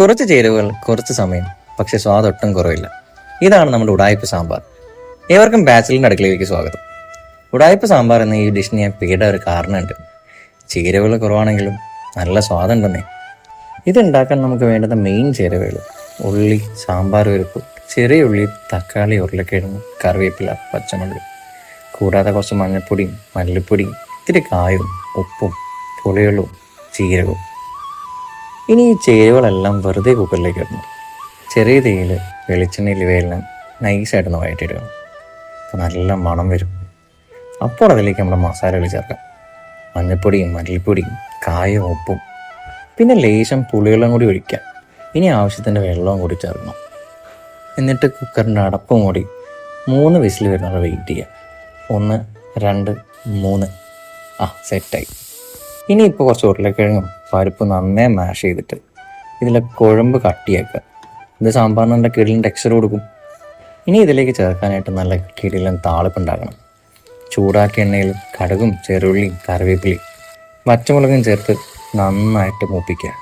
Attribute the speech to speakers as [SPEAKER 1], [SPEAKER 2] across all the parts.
[SPEAKER 1] കുറച്ച് ചേരുവകൾ കുറച്ച് സമയം പക്ഷെ സ്വാദ് ഒട്ടും കുറവില്ല. ഇതാണ് നമ്മുടെ ഉടായ്പ സാമ്പാർ. ഏവർക്കും ബാച്ചിലിന്റെ അടുക്കളയിലേക്ക് സ്വാഗതം. ഉടായ്പ സാമ്പാർ എന്ന ഈ ഡിഷിന് ഞാൻ പേട ഒരു കാരണമുണ്ട്. ചേരുവകൾ കുറവാണെങ്കിലും നല്ല സ്വാദുണ്ടെന്നേ. ഇതുണ്ടാക്കാൻ നമുക്ക് വേണ്ടുന്ന മെയിൻ ചേരുവകൾ. ഉള്ളി സാമ്പാർ പരിപ്പ് ചെറിയ ഉള്ളി തക്കാളി ഉരുളക്കിഴങ്ങ് കറിവേപ്പില പച്ചമുളക്. കൂടാതെ കുറച്ച് മഞ്ഞൾപ്പൊടിയും മല്ലിപ്പൊടിയും ഇത്തിരി കായവും ഉപ്പും പുളിവെള്ളവും ജീരകവും. ഇനി ഈ ചേരുവകളെല്ലാം വെറുതെ കുക്കറിലേക്ക് ഇടണം. ചെറിയ തീയിൽ വെളിച്ചെണ്ണയിൽ ഇവയെല്ലാം നൈസായിട്ടൊന്ന് വഴറ്റിയിടുക. അപ്പോൾ നല്ല മണം വരും. അപ്പോൾ അതിലേക്ക് നമ്മുടെ മസാലകൾ ചേർക്കാം. മഞ്ഞൾപ്പൊടിയും മല്ലിപ്പൊടിയും കായും ഉപ്പും. പിന്നെ ലേശം പുളിവെള്ളം കൂടി ഒഴിക്കാം. ഇനി ആവശ്യത്തിന്റെ വെള്ളവും കൂടി ചേർക്കണം. എന്നിട്ട് കുക്കറിന്റെ അടപ്പ് കൂടി മൂന്ന് വിസിൽ വരുന്നവരെ വെയിറ്റ് ചെയ്യാം ഒന്ന് രണ്ട് മൂന്ന്. ആ സെറ്റായി. ഇനി ഇപ്പോൾ കുറച്ച് ഉരുളക്കിഴങ്ങും പരിപ്പ് നന്നേ മാഷ് ചെയ്തിട്ട് ഇതിലെ കുഴമ്പ് കട്ടിയാക്കുക ഇത് സാമ്പാറിന് നല്ല കിടിലും ടെക്സ്ചർ കൊടുക്കും. ഇനി ഇതിലേക്ക് ചേർക്കാനായിട്ട് നല്ല കിടിലും താളിപ്പ് ഉണ്ടാക്കണം. ചൂടാക്കിയ എണ്ണയിൽ കടുകും ചെറുള്ളിയും കറിവേപ്പിലയും പച്ചമുളകും ചേർത്ത് നന്നായിട്ട് മൂപ്പിക്കുക.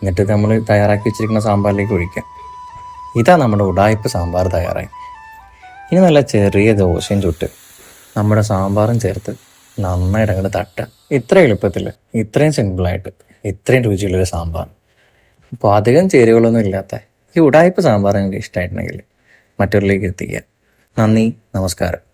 [SPEAKER 1] എന്നിട്ട് നമ്മൾ തയ്യാറാക്കി വെച്ചിരിക്കുന്ന സാമ്പാറിലേക്ക് ഒഴിക്കുക. ഇതാ നമ്മുടെ ഉടായ്പ സാമ്പാർ തയ്യാറായി. ഇനി നല്ല ചെറിയ ദോശയും ചുട്ട് നമ്മുടെ സാമ്പാറും ചേർത്ത് നന്നായിട്ട് അങ്ങോട്ട് തട്ടുക ഇത്ര എളുപ്പത്തിൽ ഇത്രയും സിമ്പിളായിട്ട് ഇത്രയും രുചിയുള്ളൊരു സാമ്പാർ. അപ്പോൾ അധികം ചേരുവകളൊന്നും ഇല്ലാത്ത ഈ ഉടായ്പ സാമ്പാർ നിങ്ങൾക്ക് ഇഷ്ടമായിട്ടുണ്ടെങ്കിൽ മറ്റൊരിലേക്ക് എത്തിക്കുക. നന്ദി നമസ്കാരം.